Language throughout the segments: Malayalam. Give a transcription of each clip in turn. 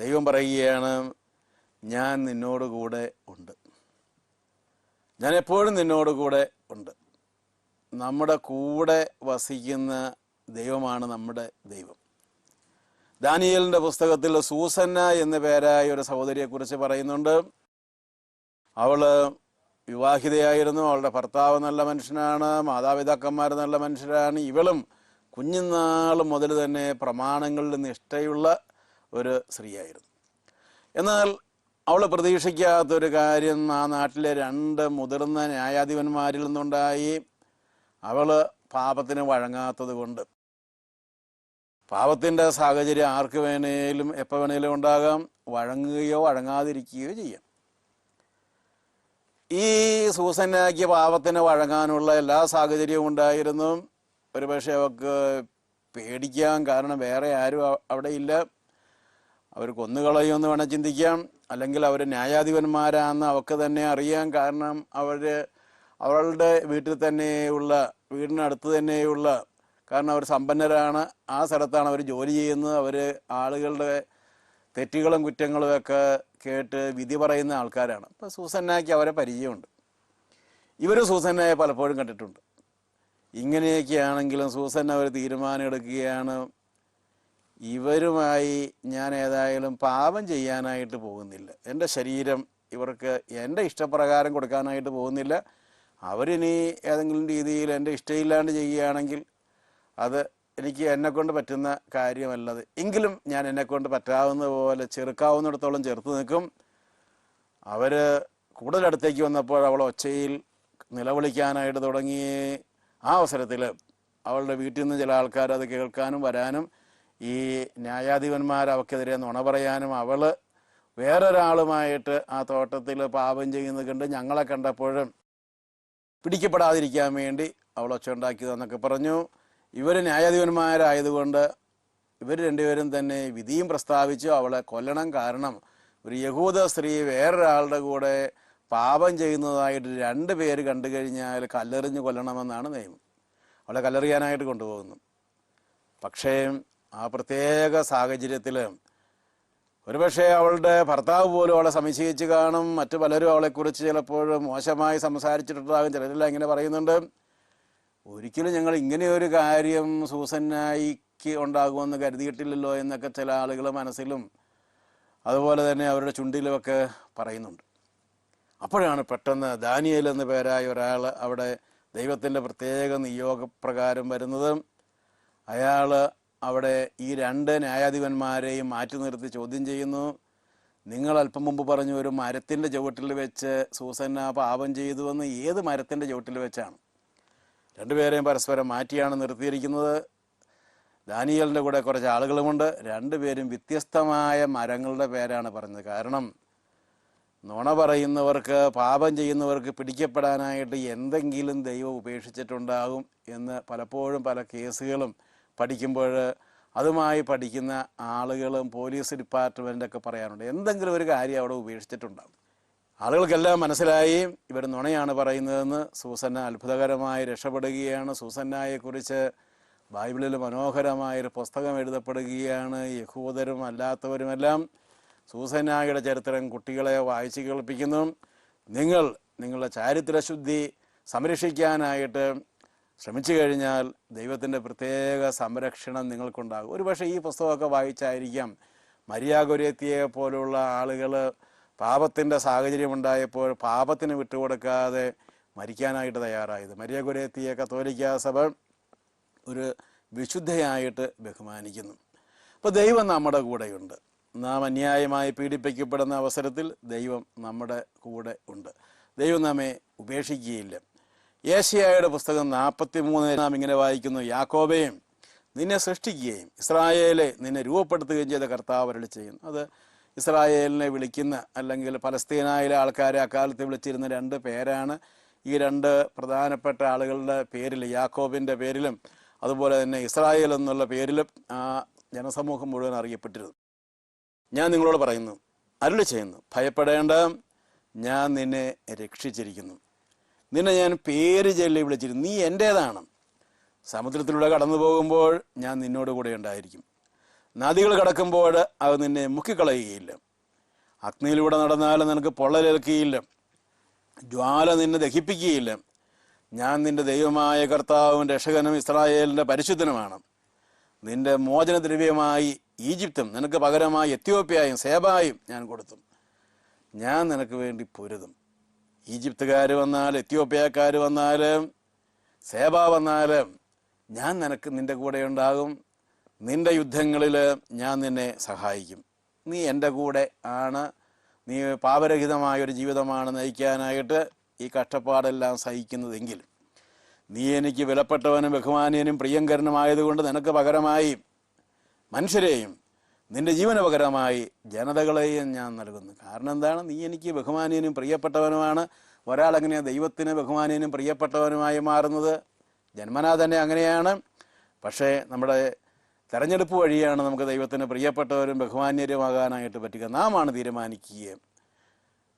ദൈവം പറയുകയാണ് ഞാൻ നിന്നോട് കൂടെ ഉണ്ട്. ഞാൻ എപ്പോഴും നിന്നോട് കൂടെ ഉണ്ട്. നമ്മുടെ കൂടെ വസിക്കുന്ന ദൈവമാണ് നമ്മുടെ ദൈവം. ദാനിയലിന്റെ പുസ്തകത്തിൽ സൂസന്ന എന്ന പേരായ ഒരു സഹോദരിയെക്കുറിച്ച് പറയുന്നുണ്ട്. അവൾ വിവാഹിതയായിരുന്നു. അവളുടെ ഭർത്താവ് നല്ല മനുഷ്യനാണ് മാതാപിതാക്കന്മാർ നല്ല മനുഷ്യരാണ്. ഇവളും കുഞ്ഞുനാൾ മുതൽ തന്നെ പ്രമാണങ്ങളിൽ നിഷ്ഠയുള്ള ഒരു സ്ത്രീയായിരുന്നു. എന്നാൽ അവൾ പ്രതീക്ഷിക്കാത്തൊരു കാര്യം ആ നാട്ടിലെ രണ്ട് മുതിർന്ന ന്യായാധിപന്മാരിൽ നിന്നുണ്ടായി. അവൾ പാപത്തിന് വഴങ്ങാത്തത് കൊണ്ട്. പാപത്തിന്റെ സാഹചര്യം ആർക്ക് വേണേലും എപ്പോൾ വേണേലും ഉണ്ടാകാം. വഴങ്ങുകയോ വഴങ്ങാതിരിക്കുകയോ ചെയ്യാം. ഈ സൂസന്നാക്കിയ പാപത്തിന് വഴങ്ങാനുള്ള എല്ലാ സാഹചര്യവും ഉണ്ടായിരുന്നു. ഒരുപക്ഷെ അവൾക്ക് പേടിക്കാൻ കാരണം വേറെ ആരും അവിടെ ഇല്ല. അവർ കൊന്നുകളയുമെന്ന് വേണം ചിന്തിക്കാം. അല്ലെങ്കിൽ അവർ ന്യായാധിപന്മാരാണെന്ന് അവർക്ക് തന്നെ അറിയാം. കാരണം അവർ അവളുടെ വീട്ടിൽ തന്നെയുള്ള വീടിനടുത്ത് തന്നെയുള്ള കാരണം അവർ സമ്പന്നരാണ്. ആ സ്ഥലത്താണ് അവർ ജോലി ചെയ്യുന്നത്. അവർ ആളുകളുടെ തെറ്റുകളും കുറ്റങ്ങളും ഒക്കെ കേട്ട് വിധി പറയുന്ന ആൾക്കാരാണ്. അപ്പോൾ സൂസന്നയ്ക്ക് അവരെ പരിചയമുണ്ട്. ഇവർ സൂസന്നയെ പലപ്പോഴും കണ്ടിട്ടുണ്ട്. ഇങ്ങനെയൊക്കെയാണെങ്കിലും സൂസന്ന ഒരു തീരുമാനം എടുക്കുകയാണ് ഇവരുമായി ഞാൻ ഏതായാലും പാപം ചെയ്യാനായിട്ട് പോകുന്നില്ല. എന്റെ ശരീരം ഇവർക്ക് എന്റെ ഇഷ്ടപ്രകാരം കൊടുക്കാനായിട്ട് പോകുന്നില്ല. അവരിനി ഏതെങ്കിലും രീതിയിൽ എന്റെ ഇഷ്ടമില്ലാണ്ട് ചെയ്യുകയാണെങ്കിൽ അത് എനിക്ക് എന്നെക്കൊണ്ട് പറ്റുന്ന കാര്യമല്ലത്. എങ്കിലും ഞാൻ എന്നെക്കൊണ്ട് പറ്റാവുന്ന പോലെ ചെറുക്കാവുന്നിടത്തോളം ചെറുത്ത് നിൽക്കും. അവർ കൂടുതൽ അടുത്തേക്ക് വന്നപ്പോൾ അവൾ ഒച്ചയിൽ നിലവിളിക്കാനായിട്ട് തുടങ്ങി. ആ അവസരത്തിൽ അവളുടെ വീട്ടിൽ നിന്ന് ചില ആൾക്കാർ അത് കേൾക്കാനും വരാനും ഈ ന്യായാധിപന്മാർ അവക്കെതിരെ നുണ പറയാനും അവൾ വേറൊരാളുമായിട്ട് ആ തോട്ടത്തിൽ പാപം ചെയ്യുന്നത് കണ്ട് ഞങ്ങളെ കണ്ടപ്പോഴും പിടിക്കപ്പെടാതിരിക്കാൻ വേണ്ടി അവൾ ഒച്ച ഉണ്ടാക്കിയതെന്നൊക്കെ പറഞ്ഞു. ഇവർ ന്യായാധിപന്മാരായതുകൊണ്ട് ഇവർ രണ്ടുപേരും തന്നെ വിധിയും പ്രസ്താവിച്ചു. അവളെ കൊല്ലണം കാരണം ഒരു യഹൂദ സ്ത്രീ വേറൊരാളുടെ കൂടെ പാപം ചെയ്യുന്നതായിട്ട് രണ്ട് പേര് കണ്ടു കഴിഞ്ഞാൽ കല്ലെറിഞ്ഞ് കൊല്ലണമെന്നാണ് നിയമം. അവളെ കല്ലെറിയാനായിട്ട് കൊണ്ടുപോകുന്നു. പക്ഷേ ആ പ്രത്യേക സാഹചര്യത്തിൽ ഒരുപക്ഷെ അവളുടെ ഭർത്താവ് പോലും അവളെ സംശയിച്ച് കാണും. മറ്റു പലരും അവളെക്കുറിച്ച് ചിലപ്പോൾ മോശമായി സംസാരിച്ചിട്ടുണ്ടാകും. ചിലരെല്ലാം ഇങ്ങനെ പറയുന്നുണ്ട്. ഒരിക്കലും ഞങ്ങൾ ഇങ്ങനെയൊരു കാര്യം സൂസന്നായിക്ക് ഉണ്ടാകുമെന്ന് കരുതിയിട്ടില്ലല്ലോ എന്നൊക്കെ ചില ആളുകൾ മനസ്സിലും അതുപോലെ തന്നെ അവരുടെ ചുണ്ടിലുമൊക്കെ പറയുന്നുണ്ട്. അപ്പോഴാണ് പെട്ടെന്ന് ദാനിയേൽ എന്ന പേരായ ഒരാൾ അവിടെ ദൈവത്തിന്റെ പ്രത്യേക നിയോഗപ്രകാരം വരുന്നത്. അയാൾ അവിടെ ഈ രണ്ട് ന്യായാധിപന്മാരെയും മാറ്റി നിർത്തി ചോദ്യം ചെയ്യുന്നു. നിങ്ങൾ അല്പം മുമ്പ് പറഞ്ഞു ഒരു മരത്തിന്റെ ചുവട്ടിൽ വെച്ച് സൂസന്ന പാപം ചെയ്തുവെന്ന് ഏത് മരത്തിന്റെ ചുവട്ടിൽ വെച്ചാണ്? രണ്ടുപേരെയും പരസ്പരം മാറ്റിയാണ് നിർത്തിയിരിക്കുന്നത്. ദാനിയലിന്റെ കൂടെ കുറച്ച് ആളുകളുമുണ്ട്. രണ്ടുപേരും വ്യത്യസ്തമായ മരങ്ങളുടെ പേരാണ് പറഞ്ഞത്. കാരണം നുണ പറയുന്നവർക്ക് പാപം ചെയ്യുന്നവർക്ക് പിടിക്കപ്പെടാനായിട്ട് എന്തെങ്കിലും ദൈവം ഉപേക്ഷിച്ചിട്ടുണ്ടാകും എന്ന് പലപ്പോഴും പല കേസുകളും പഠിക്കുമ്പോൾ അതുമായി പഠിക്കുന്ന ആളുകളും പോലീസ് ഡിപ്പാർട്ട്മെന്റൊക്കെ പറയാറുണ്ട്. എന്തെങ്കിലും ഒരു കാര്യം അവിടെ ഉപേക്ഷിച്ചിട്ടുണ്ടാകും ആളുകൾക്കെല്ലാം മനസ്സിലായി ഇവർ നുണയാണ് പറയുന്നതെന്ന് സൂസന്ന അത്ഭുതകരമായി രക്ഷപ്പെടുകയാണ്. സൂസന്നയെക്കുറിച്ച് ബൈബിളിൽ മനോഹരമായൊരു പുസ്തകം എഴുതപ്പെടുകയാണ്. യഹൂദരും അല്ലാത്തവരുമെല്ലാം സൂസന്നായുടെ ചരിത്രം കുട്ടികളെ വായിച്ചു കേൾപ്പിക്കുന്നു. നിങ്ങൾ നിങ്ങളുടെ ചാരിത്രശുദ്ധി സംരക്ഷിക്കാനായിട്ട് ശ്രമിച്ചു കഴിഞ്ഞാൽ ദൈവത്തിന്റെ പ്രത്യേക സംരക്ഷണം നിങ്ങൾക്കുണ്ടാകും. ഒരുപക്ഷെ ഈ പുസ്തകമൊക്കെ വായിച്ചായിരിക്കാം. മരിയാഗുരത്തിയെ പോലുള്ള ആളുകൾ പാപത്തിന്റെ സാഹചര്യമുണ്ടായപ്പോൾ പാപത്തിന് വിട്ടുകൊടുക്കാതെ മരിക്കാനായിട്ട് തയ്യാറായത്. മരിയാഗുരത്തിയെ കത്തോലിക്ക സഭ ഒരു വിശുദ്ധയായിട്ട് ബഹുമാനിക്കുന്നു. അപ്പോൾ ദൈവം നമ്മുടെ കൂടെയുണ്ട്. നാം അന്യായമായി പീഡിപ്പിക്കപ്പെടുന്ന അവസരത്തിൽ ദൈവം നമ്മുടെ കൂടെ ഉണ്ട്. ദൈവം നമ്മെ ഉപേക്ഷിക്കുകയില്ല. ഏഷ്യായുടെ പുസ്തകം നാൽപ്പത്തി മൂന്ന് നാം ഇങ്ങനെ വായിക്കുന്നു യാക്കോബയും നിന്നെ സൃഷ്ടിക്കുകയും ഇസ്രായേലെ നിന്നെ രൂപപ്പെടുത്തുകയും ചെയ്ത കർത്താവ് അരളി ചെയ്യുന്നു. അത് ഇസ്രായേലിനെ വിളിക്കുന്ന അല്ലെങ്കിൽ പലസ്തീനായിലെ ആൾക്കാരെ അക്കാലത്ത് വിളിച്ചിരുന്ന രണ്ട് പേരാണ്. ഈ രണ്ട് പ്രധാനപ്പെട്ട ആളുകളുടെ പേരിൽ യാക്കോബിന്റെ പേരിലും അതുപോലെ തന്നെ ഇസ്രായേൽ എന്നുള്ള പേരിലും ആ ജനസമൂഹം മുഴുവൻ അറിയപ്പെട്ടിരുന്നു. ഞാൻ നിങ്ങളോട് പറയുന്നു അരുളി ചെയ്യുന്നു ഭയപ്പെടേണ്ട ഞാൻ നിന്നെ രക്ഷിച്ചിരിക്കുന്നു. നിന്നെ ഞാൻ പേര് ചൊല്ലി വിളിച്ചിരുന്നു നീ എന്റേതാണ് സമുദ്രത്തിലൂടെ കടന്നു പോകുമ്പോൾ ഞാൻ നിന്നോട് കൂടെ ഉണ്ടായിരിക്കും. നദികൾ കടക്കുമ്പോൾ അത് നിന്നെ മുക്കിക്കളയുകയില്ല. അഗ്നിയിലൂടെ നടന്നാലും നിനക്ക് പൊള്ളലേൽക്കുകയില്ല. ജ്വാല നിന്നെ ദഹിപ്പിക്കുകയില്ല. ഞാൻ നിന്റെ ദൈവമായ കർത്താവും രക്ഷകനും ഇസ്രായേലിന്റെ പരിശുദ്ധനുമാണ്. നിന്റെ മോചനദ്രവ്യമായി ഈജിപ്തും നിനക്ക് പകരമായി എത്യോപ്യയും സേബായും ഞാൻ കൊടുത്തു. ഞാൻ നിനക്ക് വേണ്ടി പൊരുതും. ഈജിപ്തുകാർ വന്നാൽ എത്യോപ്യക്കാർ വന്നാലും സേബ വന്നാലും ഞാൻ നിനക്ക് നിന്റെ കൂടെ ഉണ്ടാകും. നിന്റെ യുദ്ധങ്ങളിൽ ഞാൻ നിന്നെ സഹായിക്കും. നീ എന്റെ കൂടെ ആണ്. നീ പാപരഹിതമായൊരു ജീവിതമാണ് നയിക്കാനായിട്ട് ഈ കഷ്ടപ്പാടെല്ലാം സഹിക്കുന്നതെങ്കിൽ നീ എനിക്ക് വിലപ്പെട്ടവനും ബഹുമാനീയനും പ്രിയങ്കരനുമായതുകൊണ്ട് നിനക്ക് പകരമായി മനുഷ്യരെയും നിന്റെ ജീവനപകരമായി ജനതകളെയും ഞാൻ നൽകുന്നു. കാരണം എന്താണ്? നീ എനിക്ക് ബഹുമാനീയനും പ്രിയപ്പെട്ടവനുമാണ്. ഒരാളെങ്ങനെയാണ് ദൈവത്തിന് ബഹുമാനീയനും പ്രിയപ്പെട്ടവനുമായി മാറുന്നത്? ജന്മനാ തന്നെ അങ്ങനെയാണ്. പക്ഷേ നമ്മുടെ തെരഞ്ഞെടുപ്പ് വഴിയാണ് നമുക്ക് ദൈവത്തിന് പ്രിയപ്പെട്ടവരും ബഹുമാന്യരുമാകാനായിട്ട് പറ്റുക. നാമാണ് തീരുമാനിക്കുക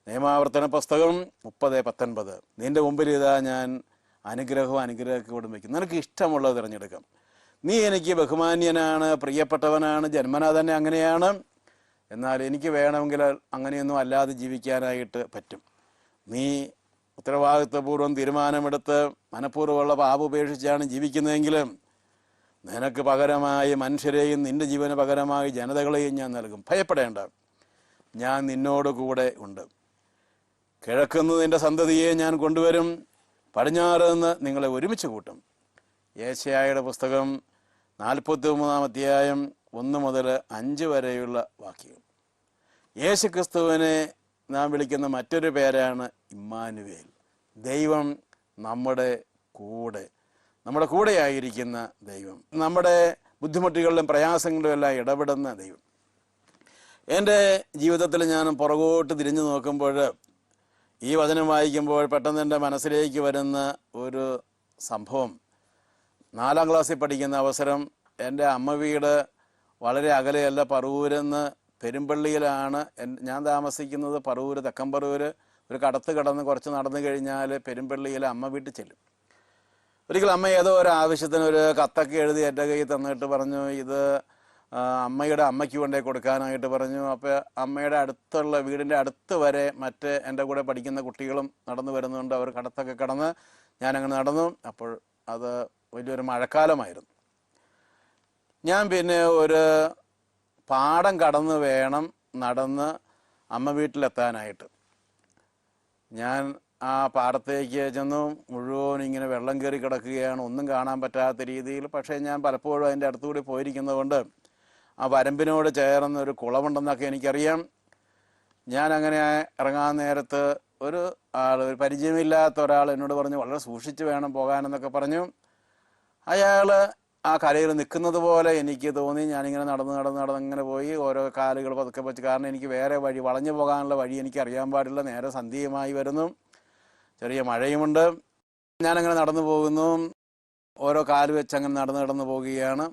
നിയമാവർത്തന പുസ്തകം മുപ്പത് പത്തൊൻപത്. നിന്റെ മുമ്പിൽ ഇതാ ഞാൻ അനുഗ്രഹവും അനുഗ്രഹമൊക്കെ വയ്ക്കും. നിനക്ക് ഇഷ്ടമുള്ളത് തിരഞ്ഞെടുക്കാം. നീ എനിക്ക് ബഹുമാന്യനാണ് പ്രിയപ്പെട്ടവനാണ് ജന്മനാ തന്നെ അങ്ങനെയാണ്. എന്നാൽ എനിക്ക് വേണമെങ്കിൽ അങ്ങനെയൊന്നും അല്ലാതെ ജീവിക്കാനായിട്ട് പറ്റും. നീ ഉത്തരവാദിത്വപൂർവം തീരുമാനമെടുത്ത് മനഃപൂർവമുള്ള പാപം ഉപേക്ഷിച്ചാണ് ജീവിക്കുന്നതെങ്കിലും നിനക്ക് പകരമായി മനുഷ്യരെയും നിന്റെ ജീവന് പകരമായി ജനതകളെയും ഞാൻ നൽകും. ഭയപ്പെടേണ്ട. ഞാൻ നിന്നോട് കൂടെ ഉണ്ട്. കിഴക്കുന്ന് നിന്റെ സന്തതിയെ ഞാൻ കൊണ്ടുവരും. പടിഞ്ഞാറ് നിന്ന് നിങ്ങളെ ഒരുമിച്ച് കൂട്ടും. ഏശയായുടെ പുസ്തകം നാൽപ്പത്തി മൂന്നാം അധ്യായം ഒന്ന് മുതൽ അഞ്ച് വരെയുള്ള വാക്യങ്ങൾ. യേശു ക്രിസ്തുവിനെ നാം വിളിക്കുന്ന മറ്റൊരു പേരാണ് ഇമ്മാനുവേൽ. ദൈവം നമ്മുടെ കൂടെ നമ്മുടെ കൂടെയായിരിക്കുന്ന ദൈവം. നമ്മുടെ ബുദ്ധിമുട്ടുകളിലും പ്രയാസങ്ങളിലും എല്ലാം ഇടപെടുന്ന ദൈവം. എന്റെ ജീവിതത്തിൽ ഞാൻ പുറകോട്ട് തിരിഞ്ഞു നോക്കുമ്പോൾ ഈ വചനം വായിക്കുമ്പോൾ പെട്ടെന്ന് എന്റെ മനസ്സിലേക്ക് വരുന്ന ഒരു സംഭവം നാലാം ക്ലാസ്സിൽ പഠിക്കുന്ന അവസരം എന്റെ അമ്മ വീട് വളരെ അകലെയല്ല പറവൂരെന്ന് പെരുമ്പള്ളിയിലാണ്. ഞാൻ താമസിക്കുന്നത് പറവൂർ തെക്കമ്പറൂർ ഒരു കടത്ത് കടന്ന് കുറച്ച് നടന്നു കഴിഞ്ഞാൽ പെരുമ്പള്ളിയിലെ അമ്മ വീട്ടിൽ ചെല്ലും. ഒരിക്കൽ അമ്മ ഏതോ ഒരു ആവശ്യത്തിന് ഒരു കത്തൊക്കെ എഴുതി എന്റെ കയ്യിൽ തന്നിട്ട് പറഞ്ഞു ഇത് അമ്മയുടെ അമ്മയ്ക്ക് കൊണ്ടേ കൊടുക്കാനായിട്ട് പറഞ്ഞു. അപ്പോൾ അമ്മയുടെ അടുത്തുള്ള വീടിന്റെ അടുത്ത് വരെ മറ്റ് എന്റെ കൂടെ പഠിക്കുന്ന കുട്ടികളും നടന്നു വരുന്നുണ്ട്. അവർ കടത്തൊക്കെ കടന്ന് ഞാനങ്ങനെ നടന്നു. അപ്പോൾ അത് വലിയൊരു മഴക്കാലമായിരുന്നു. ഞാൻ പിന്നെ ഒരു പാടം കടന്ന് വേണം നടന്ന് അമ്മ വീട്ടിലെത്താനായിട്ട്. ഞാൻ ആ പാടത്തേക്ക് ചെന്നു മുഴുവൻ ഇങ്ങനെ വെള്ളം കയറി കിടക്കുകയാണ്. ഒന്നും കാണാൻ പറ്റാത്ത രീതിയിൽ പക്ഷേ ഞാൻ പലപ്പോഴും അതിന്റെ അടുത്തുകൂടി പോയിരിക്കുന്നതുകൊണ്ട് ആ വരമ്പിനോട് ചേർന്ന് ഒരു കുളമുണ്ടെന്നൊക്കെ എനിക്കറിയാം. ഞാൻ അങ്ങനെ ഇറങ്ങാൻ നേരത്ത് ഒരു ആൾ ഒരു പരിചയമില്ലാത്ത ഒരാൾ എന്നോട് പറഞ്ഞു വളരെ സൂക്ഷിച്ച് വേണം പോകാനെന്നൊക്കെ പറഞ്ഞു. അയാൾ ആ കരയിൽ നിൽക്കുന്നത് പോലെ എനിക്ക് തോന്നി. ഞാനിങ്ങനെ നടന്ന് നടന്ന് നടന്ന് ഇങ്ങനെ പോയി. ഓരോ കാലുകൾ പതുക്കെ വെച്ച് കാരണം എനിക്ക് വേറെ വഴി വളഞ്ഞു പോകാനുള്ള വഴി എനിക്ക് അറിയാൻ പാടില്ല. നേരെ സന്ധ്യയുമായി വരുന്നു. ചെറിയ മഴയുമുണ്ട്. ഞാനങ്ങനെ നടന്നു പോകുന്നു. ഓരോ കാൽ വെച്ച് അങ്ങനെ നടന്ന് നടന്ന് പോവുകയാണ്.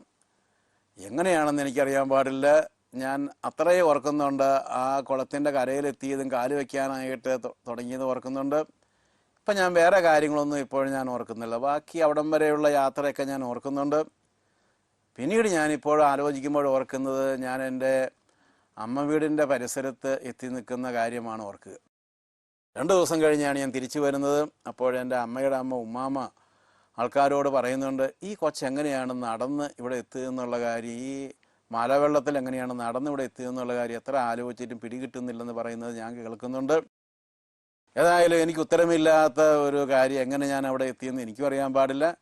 എങ്ങനെയാണെന്ന് എനിക്കറിയാൻ പാടില്ല. ഞാൻ അത്രയും ഓർക്കുന്നുണ്ട്. ആ കുളത്തിന്റെ കരയിലെത്തിയതും കാൽ വയ്ക്കാനായിട്ട് തുടങ്ങിയത് ഓർക്കുന്നുണ്ട്. ഇപ്പം ഞാൻ വേറെ കാര്യങ്ങളൊന്നും ഇപ്പോഴും ഞാൻ ഓർക്കുന്നില്ല. ബാക്കി അവിടം വരെയുള്ള യാത്രയൊക്കെ ഞാൻ ഓർക്കുന്നുണ്ട്. പിന്നീട് ഞാനിപ്പോൾ ആലോചിക്കുമ്പോൾ ഓർക്കുന്നത് ഞാൻ എന്റെ അമ്മ വീടിന്റെ പരിസരത്ത് എത്തി നിൽക്കുന്ന കാര്യമാണ് ഓർക്കുക. രണ്ട് ദിവസം കഴിഞ്ഞാണ് ഞാൻ തിരിച്ചു വരുന്നത്. അപ്പോൾ എന്റെ അമ്മയുടെ അമ്മ ഉമ്മാമ്മ ആൾക്കാരോട് പറയുന്നുണ്ട് ഈ കൊച്ചെങ്ങനെയാണ് നടന്ന് ഇവിടെ എത്തുക എന്നുള്ള കാര്യം? ഈ മലവെള്ളത്തിൽ എങ്ങനെയാണ് നടന്ന് ഇവിടെ എത്തുക എന്നുള്ള കാര്യം? എത്ര ആലോചിച്ചിട്ടും പിടികിട്ടുന്നില്ലെന്ന് പറയുന്നത് ഞാൻ കേൾക്കുന്നുണ്ട്. ഏതായാലും എനിക്ക് ഉത്തരമില്ലാത്ത ഒരു കാര്യം എങ്ങനെ ഞാൻ അവിടെ എത്തിയെന്ന് എനിക്കും അറിയാൻ പാടില്ല.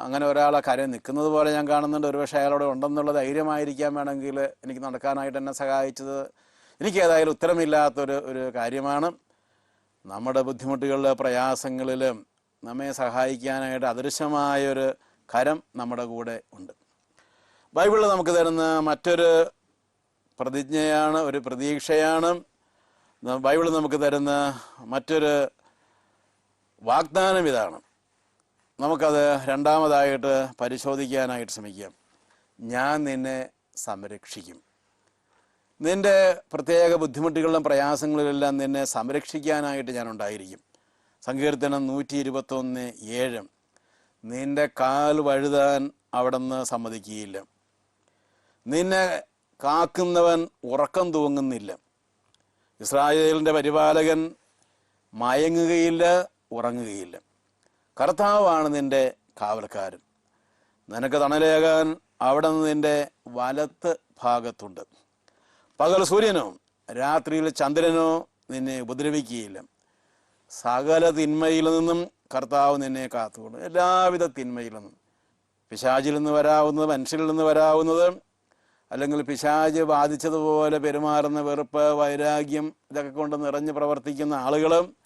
അങ്ങനെ ഒരാളെ കരയിൽ നിൽക്കുന്നത് പോലെ ഞാൻ കാണുന്നുണ്ട്. ഒരുപക്ഷെ അയാളോട് ഉണ്ടെന്നുള്ള ധൈര്യമായിരിക്കാൻ വേണമെങ്കിൽ എനിക്ക് നടക്കാനായിട്ട് എന്നെ സഹായിച്ചത്. എനിക്ക് ഏതായാലും ഉത്തരമില്ലാത്തൊരു ഒരു കാര്യമാണ്. നമ്മുടെ ബുദ്ധിമുട്ടുകളിലെ പ്രയാസങ്ങളിലും നമ്മെ സഹായിക്കാനായിട്ട് അദൃശ്യമായൊരു കരം നമ്മുടെ കൂടെ ഉണ്ട്. ബൈബിളിൽ നമുക്ക് തരുന്ന മറ്റൊരു പ്രതിജ്ഞയാണ് ഒരു പ്രതീക്ഷയാണ്. ബൈബിൾ നമുക്ക് തരുന്ന മറ്റൊരു വാഗ്ദാനം ഇതാണ്. നമുക്കത് രണ്ടാമതായിട്ട് പരിശോധിക്കാനായിട്ട് ശ്രമിക്കാം. ഞാൻ നിന്നെ സംരക്ഷിക്കും. നിന്റെ പ്രത്യേക ബുദ്ധിമുട്ടുകളിലും പ്രയാസങ്ങളിലെല്ലാം നിന്നെ സംരക്ഷിക്കാനായിട്ട് ഞാൻ ഉണ്ടായിരിക്കും. സങ്കീർത്തനം നൂറ്റി ഇരുപത്തൊന്ന് ഏഴ്. നിന്റെ കാൽ വഴുതാൻ അവിടുന്ന് സമ്മതിക്കുകയില്ല. നിന്നെ കാക്കുന്നവൻ ഉറക്കം തൂങ്ങുന്നില്ല. ഇസ്രായേലിന്റെ പരിപാലകൻ മയങ്ങുകയില്ല ഉറങ്ങുകയില്ല. കർത്താവാണ് നിന്റെ കാവൽക്കാരൻ. നിനക്ക് തണലേകാൻ അവിടെ നിന്ന് നിന്റെ വലത്ത് ഭാഗത്തുണ്ട്. പകൽ സൂര്യനോ രാത്രിയിൽ ചന്ദ്രനോ നിന്നെ ഉപദ്രവിക്കുകയില്ല. സകല തിന്മയിൽ നിന്നും കർത്താവ് നിന്നെ കാത്തുകൊണ്ട് എല്ലാവിധ തിന്മയിൽ നിന്നും. പിശാചിൽ നിന്ന് വരാവുന്നത് മനുഷ്യരിൽ നിന്ന് വരാവുന്നത് അല്ലെങ്കിൽ പിശാജ് ബാധിച്ചതുപോലെ പെരുമാറുന്ന വെറുപ്പ് വൈരാഗ്യം ഇതൊക്കെ കൊണ്ട് നിറഞ്ഞു പ്രവർത്തിക്കുന്ന ആളുകളും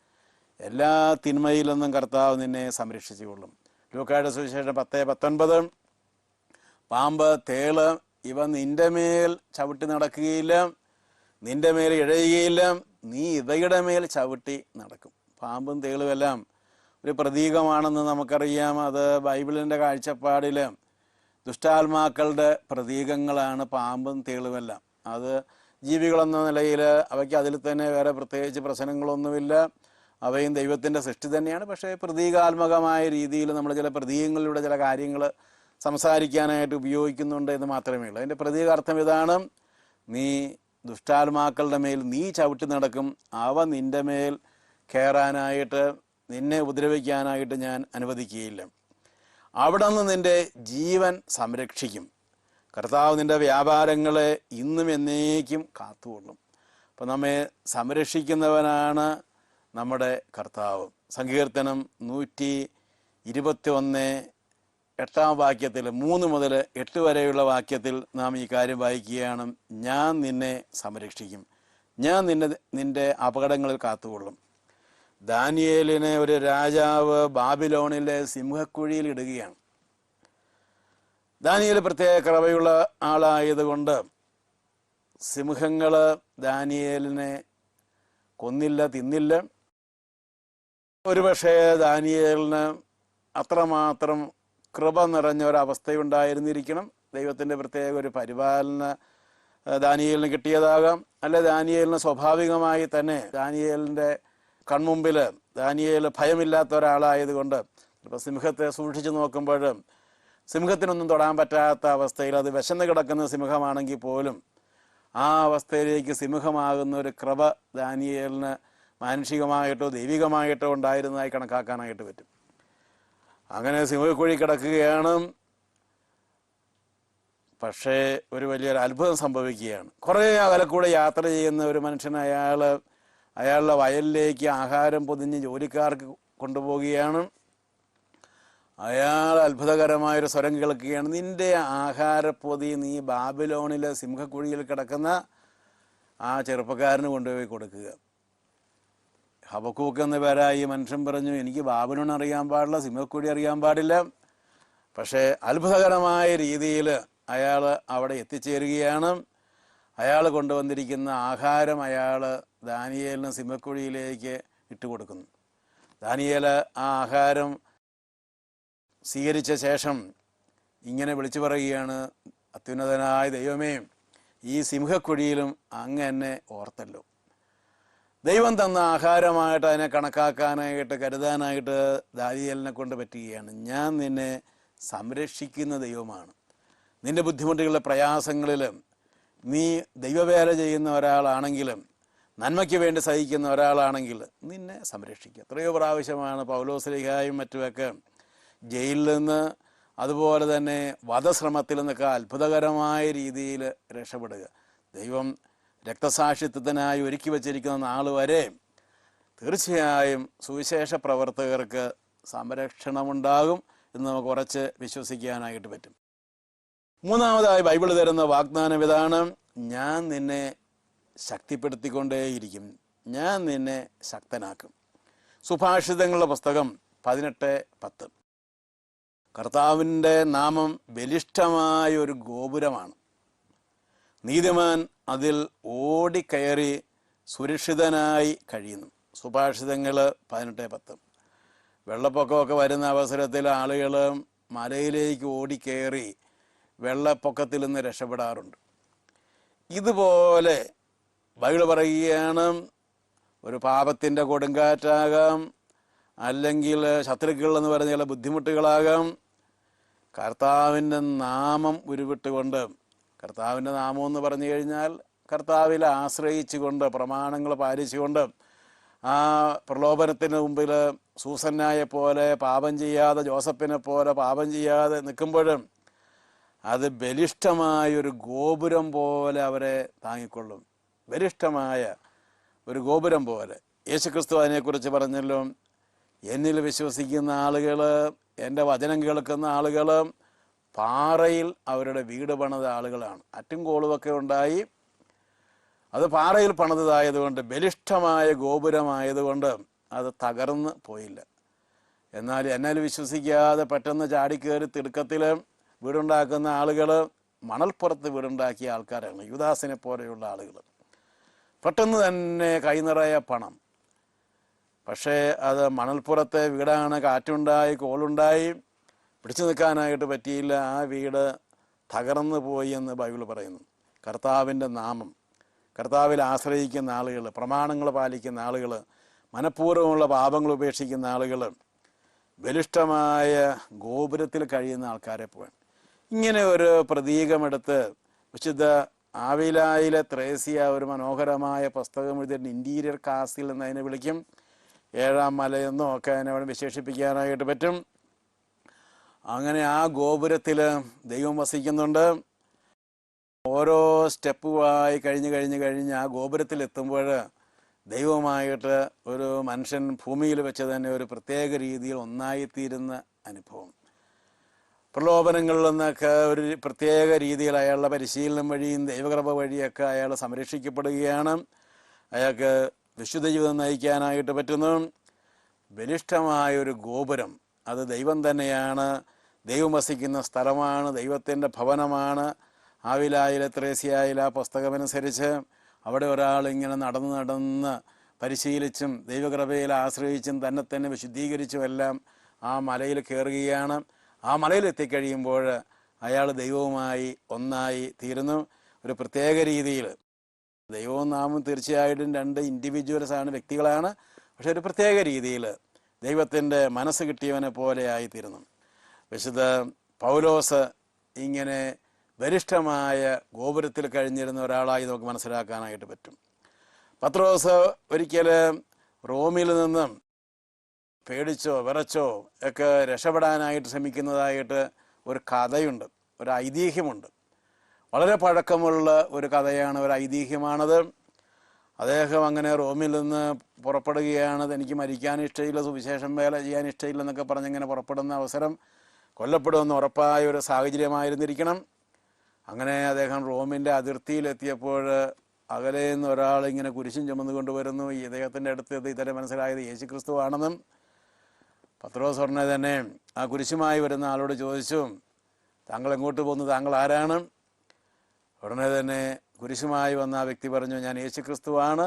എല്ലാ തിന്മയിൽ നിന്നും കർത്താവ് നിന്നെ സംരക്ഷിച്ചുകൊള്ളും ലൂക്കായുടെ സുവിശേഷം പത്ത് പത്തൊൻപത്. പാമ്പ് തേൾ ഇവ നിന്റെ മേൽ ചവിട്ടി നടക്കുകയില്ല. നിന്റെ മേൽ ഇഴയുകയില്ല. നീ ഇവയുടെ മേൽ ചവിട്ടി നടക്കും. പാമ്പും തേളുമെല്ലാം ഒരു പ്രതീകമാണെന്ന് നമുക്കറിയാം. അത് ബൈബിളിന്റെ കാഴ്ചപ്പാടിൽ ദുഷ്ടാത്മാക്കളുടെ പ്രതീകങ്ങളാണ് പാമ്പും തേളുമെല്ലാം അത് ജീവികളെന്ന നിലയിൽ അവയ്ക്ക് അതിൽ തന്നെ വേറെ പ്രത്യേകിച്ച് പ്രശ്നങ്ങളൊന്നുമില്ല. അവയും ദൈവത്തിന്റെ സൃഷ്ടി തന്നെയാണ്. പക്ഷേ പ്രതീകാത്മകമായ രീതിയിൽ നമ്മൾ ചില പ്രതീകങ്ങളിലൂടെ ചില കാര്യങ്ങൾ സംസാരിക്കാനായിട്ട് ഉപയോഗിക്കുന്നുണ്ട് എന്ന് മാത്രമേ ഉള്ളൂ. അതിന്റെ പ്രതീകാർത്ഥം ഇതാണ് നീ ദുഷ്ടാത്മാക്കളുടെ മേൽ നീ ചവിട്ടി നടക്കും. അവ നിന്റെ മേൽ കയറാനായിട്ട് നിന്നെ ഉപദ്രവിക്കാനായിട്ട് ഞാൻ അനുവദിക്കുകയില്ല. അവിടെ നിന്ന് നിന്റെ ജീവൻ സംരക്ഷിക്കും. കർത്താവ് നിന്റെ വ്യാപാരങ്ങളെ ഇന്നും എന്നേക്കും കാത്തുകൊള്ളും. അപ്പം നമ്മെ സംരക്ഷിക്കുന്നവനാണ് നമ്മുടെ കർത്താവ്. സങ്കീർത്തനം നൂറ്റി ഇരുപത്തി ഒന്ന് എട്ടാം വാക്യത്തിൽ മൂന്ന് മുതൽ എട്ട് വരെയുള്ള വാക്യത്തിൽ നാം ഈ കാര്യം വായിക്കുകയാണ്. ഞാൻ നിന്നെ സംരക്ഷിക്കും. ഞാൻ നിന്നെ നിന്റെ അപകടങ്ങളിൽ കാത്തുകൊള്ളും. ദാനിയേലിനെ ഒരു രാജാവ് ബാബിലോണിലെ സിംഹക്കുഴിയിൽ ഇടുകയാണ്. ദാനിയേൽ പ്രത്യേക കറവയുള്ള ആളായതുകൊണ്ട് സിംഹങ്ങൾ ദാനിയേലിനെ കൊന്നില്ല തിന്നില്ല. ഒരുപക്ഷെ ദാനിയേലിന് അത്രമാത്രം കൃപ നിറഞ്ഞ ഒരവസ്ഥയുണ്ടായിരുന്നിരിക്കണം. ദൈവത്തിന്റെ പ്രത്യേക ഒരു പരിപാലന ദാനിയേലിന് കിട്ടിയതാകാം. അല്ലെ ദാനിയേലിന് സ്വാഭാവികമായി തന്നെ ദാനിയേലിന്റെ കൺമുമ്പിൽ ദാനിയേൽ ഭയമില്ലാത്ത ഒരാളായതുകൊണ്ട് ഇപ്പോൾ സിംഹത്തെ സൂക്ഷിച്ചു നോക്കുമ്പോൾ സിംഹത്തിനൊന്നും തൊടാൻ പറ്റാത്ത അവസ്ഥയിൽ അത് വിശന്ന് കിടക്കുന്ന സിംഹമാണെങ്കിൽ പോലും ആ അവസ്ഥയിലേക്ക് സിംഹമാകുന്ന ഒരു കൃപ ദാനിയേലിന് മാനുഷികമായിട്ടോ ദൈവികമായിട്ടോ ഉണ്ടായിരുന്നതായി കണക്കാക്കാനായിട്ട് പറ്റും. അങ്ങനെ സിംഹക്കുഴി കിടക്കുകയാണ്. പക്ഷേ ഒരു വലിയൊരു അത്ഭുതം സംഭവിക്കുകയാണ്. കുറേ അകലക്കൂടെ യാത്ര ചെയ്യുന്ന ഒരു മനുഷ്യൻ അയാൾ അയാളുടെ വയലിലേക്ക് ആഹാരം പൊതിഞ്ഞ് ജോലിക്കാർക്ക് കൊണ്ടുപോവുകയാണ്. അയാൾ അത്ഭുതകരമായൊരു സ്വരം കേൾക്കുകയാണ്. നിന്റെ ആഹാരപ്പൊതി നീ ബാബിലോണിലെ സിംഹക്കുഴിയിൽ കിടക്കുന്ന ആ ചെറുപ്പക്കാരന് കൊണ്ടുപോയി കൊടുക്കുക. ഹബക്കൂക്ക് എന്ന പേരായി മനുഷ്യൻ പറഞ്ഞു എനിക്ക് ബാബിലോൺ അറിയാൻ പാടില്ല സിംഹക്കുഴി അറിയാൻ പാടില്ല. പക്ഷേ അത്ഭുതകരമായ രീതിയിൽ അയാൾ അവിടെ എത്തിച്ചേരുകയാണ്. അയാൾ കൊണ്ടുവന്നിരിക്കുന്ന ആഹാരം അയാൾ ദാനിയേലിന് സിംഹക്കുഴിയിലേക്ക് ഇട്ട് കൊടുക്കുന്നു. ദാനിയേൽ ആ ആഹാരം സ്വീകരിച്ച ശേഷം ഇങ്ങനെ വിളിച്ചു പറയുകയാണ് അത്യുന്നതനായ ദൈവമേ ഈ സിംഹക്കുഴിയിലും അങ്ങ് എന്നെ ഓർത്തല്ലോ. ദൈവം തന്ന ആഹാരമായിട്ട് അതിനെ കണക്കാക്കാനായിട്ട് കരുതാനായിട്ട് ദാനിയേലിനെ കൊണ്ട് പറ്റുകയാണ്. ഞാൻ നിന്നെ സംരക്ഷിക്കുന്ന ദൈവമാണ്. നിന്റെ ബുദ്ധിമുട്ടുകളുടെ പ്രയാസങ്ങളിലും നീ ദൈവവേല ചെയ്യുന്ന ഒരാളാണെങ്കിലും നന്മയ്ക്ക് വേണ്ടി സഹിക്കുന്ന ഒരാളാണെങ്കിൽ നിന്നെ സംരക്ഷിക്കുക. എത്രയോ പ്രാവശ്യമാണ് പൗലോസ്ലിഹായും മറ്റുമൊക്കെ ജയിലിൽ നിന്ന് അതുപോലെ തന്നെ വധശ്രമത്തിൽ നിന്നൊക്കെ അത്ഭുതകരമായ രീതിയിൽ രക്ഷപ്പെടുക. ദൈവം രക്തസാക്ഷിത്വത്തിനായി ഒരുക്കി വച്ചിരിക്കുന്ന നാൾ വരെ തീർച്ചയായും സുവിശേഷ പ്രവർത്തകർക്ക് സംരക്ഷണമുണ്ടാകും എന്ന് നമുക്ക് ഉറച്ച് വിശ്വസിക്കാനായിട്ട് പറ്റും. മൂന്നാമതായി ബൈബിൾ തരുന്ന വാഗ്ദാനം ഇതാണ് ഞാൻ നിന്നെ ശക്തിപ്പെടുത്തിക്കൊണ്ടേയിരിക്കും. ഞാൻ നിന്നെ ശക്തനാക്കും. സുഭാഷിതങ്ങളുടെ പുസ്തകം പതിനെട്ട് പത്ത്. കർത്താവിന്റെ നാമം ബലിഷ്ഠമായ ഒരു ഗോപുരമാണ്. നീതിമാൻ അതിൽ ഓടിക്കയറി സുരക്ഷിതനായി കഴിയുന്നു. സുഭാഷിതങ്ങൾ പതിനെട്ട് പത്ത്. വെള്ളപ്പൊക്കമൊക്കെ വരുന്ന അവസരത്തിൽ ആളുകൾ മലയിലേക്ക് ഓടിക്കയറി വെള്ളപ്പൊക്കത്തിൽ നിന്ന് രക്ഷപ്പെടാറുണ്ട്. ഇതുപോലെ ബൈബിൾ പറയുകയാണ് ഒരു പാപത്തിന്റെ കൊടുങ്കാറ്റാകാം അല്ലെങ്കിൽ ശത്രുക്കൾ എന്ന് പറയുന്ന ചില ബുദ്ധിമുട്ടുകളാകാം. കർത്താവിന്റെ നാമം ഉരുവിട്ടുകൊണ്ട് കർത്താവിന്റെ നാമം എന്ന് പറഞ്ഞു കഴിഞ്ഞാൽ കർത്താവിൽ ആശ്രയിച്ചുകൊണ്ട് പ്രമാണങ്ങൾ പാലിച്ചുകൊണ്ട് ആ പ്രലോഭനത്തിന് മുമ്പിൽ സൂസന്നായെ പോലെ പാപം ചെയ്യാതെ ജോസഫിനെ പോലെ പാപം ചെയ്യാതെ നിൽക്കുമ്പോഴും അത് ബലിഷ്ഠമായൊരു ഗോപുരം പോലെ അവരെ താങ്ങിക്കൊള്ളും. ബലിഷ്ഠമായ ഒരു ഗോപുരം പോലെ. യേശുക്രിസ്തു അതിനെക്കുറിച്ച് പറഞ്ഞല്ലോ എന്നിൽ വിശ്വസിക്കുന്ന ആളുകൾ എന്റെ വചനം കേൾക്കുന്ന ആളുകൾ പാറയിൽ അവരുടെ വീട് പണിത ആളുകളാണ്. അറ്റും കോളുമൊക്കെ ഉണ്ടായി. അത് പാറയിൽ പണിതതായതുകൊണ്ട് ബലിഷ്ഠമായ ഗോപുരമായതുകൊണ്ട് അത് തകർന്ന് പോയില്ല. എന്നാൽ എന്നെ വിശ്വസിക്കാതെ പെട്ടെന്ന് ചാടിക്കയറി തിടുക്കത്തിൽ വീടുണ്ടാക്കുന്ന ആളുകൾ മണൽപ്പുറത്ത് വീടുണ്ടാക്കിയ ആൾക്കാരാണ് യുദാസിനെ പോലെയുള്ള ആളുകൾ പെട്ടെന്ന് തന്നെ കൈനിറയ പണം. പക്ഷേ അത് മണൽപ്പുറത്തെ വീടാണ് കാറ്റുണ്ടായി കോളുണ്ടായി പിടിച്ചു നിൽക്കാനായിട്ട് പറ്റിയില്ല. ആ വീട് തകർന്നു പോയി എന്ന് ബൈബിൾ പറയുന്നു. കർത്താവിന്റെ നാമം. കർത്താവിൽ ആശ്രയിക്കുന്ന ആളുകൾ പ്രമാണങ്ങൾ പാലിക്കുന്ന ആളുകൾ മനഃപൂർവമുള്ള പാപങ്ങൾ ഉപേക്ഷിക്കുന്ന ആളുകൾ ബലിഷ്ഠമായ ഗോപുരത്തിൽ കഴിയുന്ന ആൾക്കാരെ പോവാൻ ഇങ്ങനെ ഒരു പ്രതീകമെടുത്ത് വിശുദ്ധ ആവിലായിലെ ത്രേസ്യ ഒരു മനോഹരമായ പുസ്തകം എഴുതിയിട്ട് ഇന്റീരിയർ കാസിൽ എന്ന് അതിനെ വിളിക്കും. ഏഴാം മലയെന്നും ഒക്കെ അതിനെ വേണം വിശേഷിപ്പിക്കാനായിട്ട് പറ്റും. അങ്ങനെ ആ ഗോപുരത്തിൽ ദൈവം വസിക്കുന്നുണ്ട്. ഓരോ സ്റ്റെപ്പുമായി കഴിഞ്ഞ് കഴിഞ്ഞ് കഴിഞ്ഞ് ആ ഗോപുരത്തിൽ എത്തുമ്പോൾ ദൈവമായിട്ട് ഒരു മനുഷ്യൻ ഭൂമിയിൽ വെച്ച് തന്നെ ഒരു പ്രത്യേക രീതിയിൽ ഒന്നായിത്തീരുന്ന അനുഭവം. പ്രലോഭനങ്ങളിൽ നിന്നൊക്കെ ഒരു പ്രത്യേക രീതിയിൽ അയാളുടെ പരിശീലനം വഴിയും ദൈവകൃപ വഴിയൊക്കെ അയാൾ സംരക്ഷിക്കപ്പെടുകയാണ്. അയാൾക്ക് വിശുദ്ധ ജീവിതം നയിക്കാനായിട്ട് പറ്റുന്നു. ബലിഷ്ഠമായ ഒരു ഗോപുരം. അത് ദൈവം തന്നെയാണ്. ദൈവം വസിക്കുന്ന സ്ഥലമാണ്. ദൈവത്തിന്റെ ഭവനമാണ്. ആവിലായിലെ ത്രേസ്യായില പുസ്തകമനുസരിച്ച് അവിടെ ഒരാൾ ഇങ്ങനെ നടന്ന് നടന്ന് പരിശീലിച്ചും ദൈവകൃപയിൽ ആശ്രയിച്ചും തന്നെ തന്നെ വിശുദ്ധീകരിച്ചുമെല്ലാം ആ മലയിൽ കയറുകയാണ്. ആ മലയിലെത്തിക്കഴിയുമ്പോൾ അയാൾ ദൈവവുമായി ഒന്നായി തീരുന്നു. ഒരു പ്രത്യേക രീതിയിൽ. ദൈവവും നാമും തീർച്ചയായിട്ടും രണ്ട് ഇൻഡിവിജ്വൽസ് ആണ് വ്യക്തികളാണ്. പക്ഷെ ഒരു പ്രത്യേക രീതിയിൽ ദൈവത്തിന്റെ മനസ്സ് കിട്ടിയവനെ പോലെ ആയിത്തീരുന്നു. വിശുദ്ധ പൗലോസ് ഇങ്ങനെ ബലിഷ്ഠമായ ഗോപുരത്തിൽ കഴിഞ്ഞിരുന്ന ഒരാളായി നമുക്ക് മനസ്സിലാക്കാനായിട്ട് പറ്റും. പത്രോസ് ഒരിക്കൽ റോമിൽ നിന്നും പേടിച്ചോ വിറച്ചോ ഒക്കെ രക്ഷപ്പെടാനായിട്ട് ശ്രമിക്കുന്നതായിട്ട് ഒരു കഥയുണ്ട് ഒരു ഐതിഹ്യമുണ്ട്. വളരെ പഴക്കമുള്ള ഒരു കഥയാണ് ഒരു ഐതിഹ്യമാണത്. അദ്ദേഹം അങ്ങനെ റോമിൽ നിന്ന് പുറപ്പെടുകയാണ്. എനിക്ക് മരിക്കാൻ ഇഷ്ടമില്ല സുവിശേഷം വേല ചെയ്യാൻ ഇഷ്ടമില്ല എന്നൊക്കെ പറഞ്ഞിങ്ങനെ പുറപ്പെടുന്ന അവസരം കൊല്ലപ്പെടുമെന്ന് ഉറപ്പായ ഒരു സാഹചര്യമായിരുന്നിരിക്കണം. അങ്ങനെ അദ്ദേഹം റോമിന്റെ അതിർത്തിയിലെത്തിയപ്പോൾ അകലെ നിന്ന് ഒരാൾ ഇങ്ങനെ കുരിശും ചുമന്നു കൊണ്ടുവരുന്നു ഈ ഇദ്ദേഹത്തിന്റെ അടുത്ത് ഇതരെ മനസ്സിലായത് യേശു ക്രിസ്തു ആണെന്നും പത്രോസ് ഉടനെ തന്നെ ആ കുരിശുമായി വരുന്ന ആളോട് ചോദിച്ചു താങ്കൾ എങ്ങോട്ട് പോകുന്നു താങ്കൾ ആരാണ് ഉടനെ തന്നെ കുരിശുമായി വന്ന ആ വ്യക്തി പറഞ്ഞു ഞാൻ യേശു ക്രിസ്തുവാണ്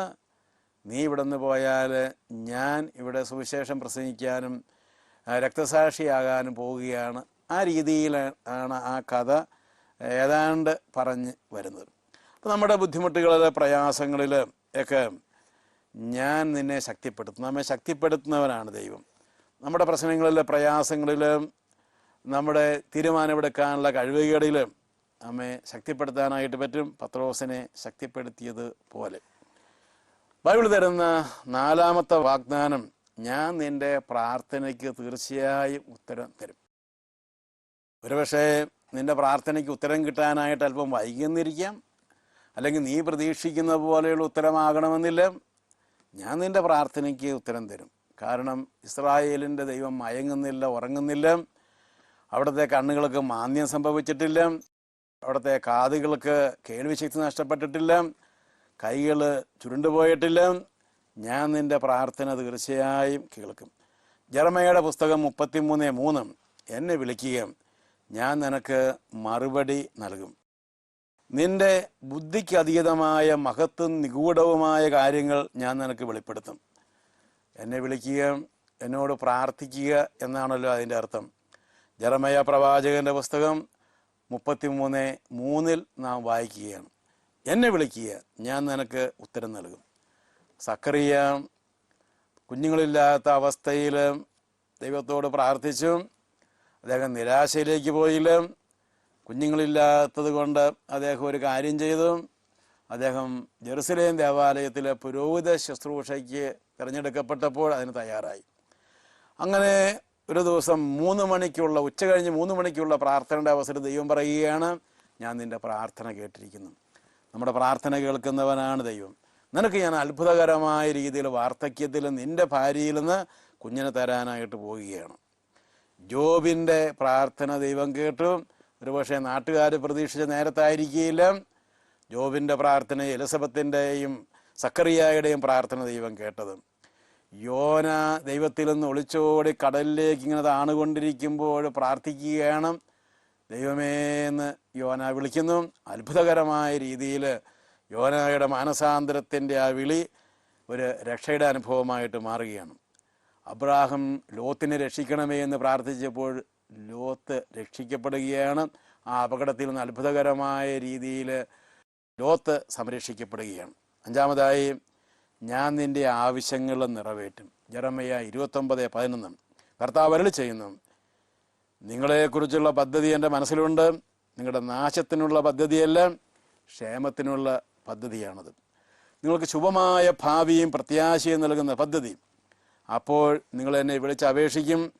നീ ഇവിടെ നിന്ന് പോയാൽ ഞാൻ ഇവിടെ സുവിശേഷം പ്രസംഗിക്കാനും രക്തസാക്ഷിയാകാനും പോവുകയാണ് ആ രീതിയിൽ ആണ് ആ കഥ ഏതാണ്ട് പറഞ്ഞ് വരുന്നത്. അപ്പോൾ നമ്മുടെ ബുദ്ധിമുട്ടുകളിൽ പ്രയാസങ്ങളിൽ ഒക്കെ ഞാൻ നിന്നെ ശക്തിപ്പെടുത്തും. നമ്മെ ശക്തിപ്പെടുത്തുന്നവനാണ് ദൈവം. നമ്മുടെ പ്രശ്നങ്ങളിൽ പ്രയാസങ്ങളിൽ നമ്മുടെ തീരുമാനമെടുക്കാനുള്ള കഴിവുകളിൽ നമ്മെ ശക്തിപ്പെടുത്താനായിട്ട് പറ്റും. പത്രോസിനെ ശക്തിപ്പെടുത്തിയത് പോലെ. ബൈബിൾ തരുന്ന നാലാമത്തെ വാഗ്ദാനം ഞാൻ നിന്റെ പ്രാർത്ഥനയ്ക്ക് തീർച്ചയായും ഉത്തരം തരും. ഒരുപക്ഷെ നിന്റെ പ്രാർത്ഥനയ്ക്ക് ഉത്തരം കിട്ടാനായിട്ട് അല്പം വൈകുന്നിരിക്കാം അല്ലെങ്കിൽ നീ പ്രതീക്ഷിക്കുന്ന പോലെയുള്ള ഉത്തരമാകണമെന്നില്ല. ഞാൻ നിന്റെ പ്രാർത്ഥനയ്ക്ക് ഉത്തരം തരും. കാരണം ഇസ്രായേലിന്റെ ദൈവം മയങ്ങുന്നില്ല ഉറങ്ങുന്നില്ല. അവിടുത്തെ കണ്ണുകൾക്ക് മാന്യം സംഭവിച്ചിട്ടില്ല. അവിടുത്തെ കാതുകൾക്ക് കേൾവിശക്തി നഷ്ടപ്പെട്ടിട്ടില്ല. കൈകൾ ചുരുണ്ടുപോയിട്ടില്ല. ഞാൻ നിന്റെ പ്രാർത്ഥന തീർച്ചയായും കേൾക്കും. ജർമ്മയുടെ പുസ്തകം മുപ്പത്തിമൂന്ന് മൂന്ന്. എന്നെ വിളിക്കുക. ഞാൻ നിനക്ക് മറുപടി നൽകും. നിന്റെ ബുദ്ധിക്ക് അതീതമായ മഹത്വം നിഗൂഢവുമായ കാര്യങ്ങൾ ഞാൻ നിനക്ക് വെളിപ്പെടുത്തും. എന്നെ വിളിക്കുക എന്നോട് പ്രാർത്ഥിക്കുക എന്നാണല്ലോ അതിന്റെ അർത്ഥം. ജറമയ പ്രവാചകന്റെ പുസ്തകം മുപ്പത്തി മൂന്ന് മൂന്നിൽ നാം വായിക്കുകയാണ്. എന്നെ വിളിക്കുക ഞാൻ നിനക്ക് ഉത്തരം നൽകും. സക്കറിയ കുഞ്ഞുങ്ങളില്ലാത്ത അവസ്ഥയിൽ ദൈവത്തോട് പ്രാർത്ഥിച്ചു. അദ്ദേഹം നിരാശയിലേക്ക് പോയില്ല. കുഞ്ഞുങ്ങളില്ലാത്തത് കൊണ്ട് അദ്ദേഹം ഒരു കാര്യം ചെയ്തു. അദ്ദേഹം ജെറുസലേം ദേവാലയത്തിലെ പുരോഹിത ശുശ്രൂഷയ്ക്ക് തിരഞ്ഞെടുക്കപ്പെട്ടപ്പോൾ അതിന് തയ്യാറായി. അങ്ങനെ ഒരു ദിവസം മൂന്ന് മണിക്കുള്ള ഉച്ച കഴിഞ്ഞ് മൂന്ന് മണിക്കുള്ള പ്രാർത്ഥനയുടെ അവസരം ദൈവം പറയുകയാണ് ഞാൻ നിന്റെ പ്രാർത്ഥന കേട്ടിരിക്കുന്നു. നമ്മുടെ പ്രാർത്ഥന കേൾക്കുന്നവനാണ് ദൈവം. നിനക്ക് ഞാൻ അത്ഭുതകരമായ രീതിയിൽ വാർദ്ധക്യത്തിൽ നിന്റെ ഭാര്യയിൽ നിന്ന് കുഞ്ഞിനെ തരാനായിട്ട് പോവുകയാണ്. ജോബിന്റെ പ്രാർത്ഥന ദൈവം കേട്ടു. ഒരുപക്ഷെ നാട്ടുകാർ പ്രതീക്ഷിച്ച നേരത്തായിരിക്കില്ല. ജോബിന്റെ പ്രാർത്ഥന എലിസബത്തിന്റെയും സക്കറിയായുടെയും പ്രാർത്ഥന ദൈവം കേട്ടത്. യോന ദൈവത്തിൽ നിന്ന് ഒളിച്ചോടി കടലിലേക്ക് ഇങ്ങനെ താണുകൊണ്ടിരിക്കുമ്പോൾ പ്രാർത്ഥിക്കുകയാണ്. ദൈവമേ എന്ന് യോന വിളിക്കുന്നു. അത്ഭുതകരമായ രീതിയിൽ യോനയുടെ മാനസാന്തരത്തിന്റെ ആ വിളി ഒരു രക്ഷയുടെ അനുഭവമായിട്ട് മാറുകയാണ്. അബ്രാഹം ലോത്തിനെ രക്ഷിക്കണമേ എന്ന് പ്രാർത്ഥിച്ചപ്പോൾ ലോത്ത് രക്ഷിക്കപ്പെടുകയാണ്. ആ അപകടത്തിൽ നിന്ന് അത്ഭുതകരമായ രീതിയിൽ ലോത്ത് സംരക്ഷിക്കപ്പെടുകയാണ്. അഞ്ചാമതായി ഞാൻ നിന്റെ ആവശ്യങ്ങൾ നിറവേറ്റും. ജറമയ ഇരുപത്തൊമ്പത് പതിനൊന്ന്. കർത്താവ് അരളി ചെയ്യുന്നു നിങ്ങളെക്കുറിച്ചുള്ള പദ്ധതി എന്റെ മനസ്സിലുണ്ട്. നിങ്ങളുടെ നാശത്തിനുള്ള പദ്ധതിയല്ല ക്ഷേമത്തിനുള്ള പദ്ധതിയാണത്. നിങ്ങൾക്ക് ശുഭമായ ഭാവിയും പ്രത്യാശയും നൽകുന്ന പദ്ധതി. അപ്പോൾ നിങ്ങൾ എന്നെ വിളിച്ച് അപേക്ഷിക്കും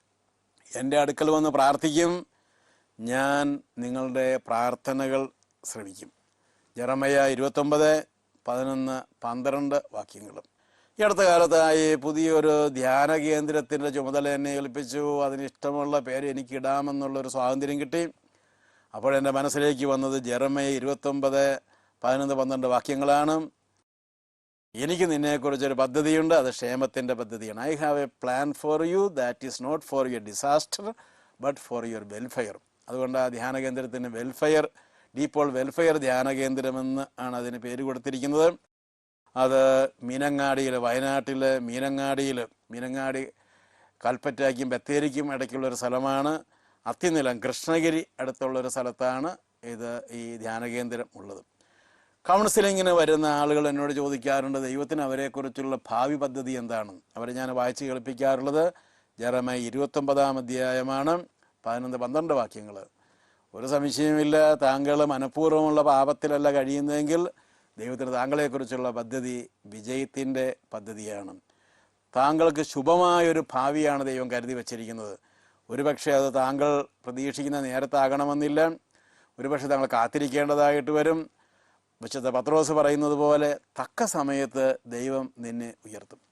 എന്റെ അടുക്കൽ വന്ന് പ്രാർത്ഥിക്കും. ഞാൻ നിങ്ങളുടെ പ്രാർത്ഥനകൾ ശ്രമിക്കും ജറമയ ഇരുപത്തൊമ്പത് പതിനൊന്ന് പന്ത്രണ്ട് വാക്യങ്ങളും. ഈ അടുത്ത കാലത്തായി പുതിയൊരു ധ്യാന കേന്ദ്രത്തിന്റെ ചുമതല എന്നെ ഏൽപ്പിച്ചു. അതിന് ഇഷ്ടമുള്ള പേര് എനിക്ക് ഇടാമെന്നുള്ളൊരു സ്വാതന്ത്ര്യം കിട്ടി. അപ്പോഴെന്റെ മനസ്സിലേക്ക് വന്നത് ജെറമയ ഇരുപത്തൊമ്പത് പതിനൊന്ന് പന്ത്രണ്ട് വാക്യങ്ങളാണ്. എനിക്ക് നിന്നെക്കുറിച്ചൊരു പദ്ധതിയുണ്ട്. അത് ക്ഷേമത്തിന്റെ പദ്ധതിയാണ്. I have a plan for you that is not for your disaster but for your welfare അതുകൊണ്ട് ആ ധ്യാന കേന്ദ്രത്തിന് വെൽഫെയർ ഡീപ്പോൾ വെൽഫെയർ ധ്യാന കേന്ദ്രമെന്ന് ആണ് അതിന് പേര് കൊടുത്തിരിക്കുന്നത്. അത് മീനങ്ങാടിയിൽ വയനാട്ടിൽ മീനങ്ങാടിയിൽ മീനങ്ങാടി കൽപ്പറ്റയ്ക്കും ബത്തേരിക്കും ഇടയ്ക്കുള്ളൊരു സ്ഥലമാണ്. അത്തിനിലം കൃഷ്ണഗിരി അടുത്തുള്ളൊരു സ്ഥലത്താണ് ഇത് ഈ ധ്യാന കേന്ദ്രം ഉള്ളത്. കൗൺസിലിങ്ങിന് വരുന്ന ആളുകൾ എന്നോട് ചോദിക്കാറുണ്ട് ദൈവത്തിന് അവരെക്കുറിച്ചുള്ള ഭാവി പദ്ധതി എന്താണ്? അവരെ ഞാൻ വായിച്ച് കേൾപ്പിക്കാറുള്ളത്. ജറമ ഇരുപത്തൊമ്പതാം അധ്യായമാണ്. പതിനൊന്ന് പന്ത്രണ്ട് വാക്യങ്ങൾ ഒരു സംശയമില്ല താങ്കൾ മനഃപൂർവമുള്ള പാപത്തിലല്ല കഴിയുന്നതെങ്കിൽ ദൈവത്തിന് താങ്കളെക്കുറിച്ചുള്ള പദ്ധതി വിജയത്തിന്റെ പദ്ധതിയാണ്. താങ്കൾക്ക് ശുഭമായൊരു ഭാവിയാണ് ദൈവം കരുതി വച്ചിരിക്കുന്നത്. ഒരുപക്ഷെ അത് താങ്കൾ പ്രതീക്ഷിക്കുന്ന നേരത്താകണമെന്നില്ല. ഒരുപക്ഷെ താങ്കൾ കാത്തിരിക്കേണ്ടതായിട്ട് വരും. വിശുദ്ധ പത്രോസ് പറയുന്നത് പോലെ തക്ക സമയത്ത് ദൈവം നിന്നെ ഉയർത്തും.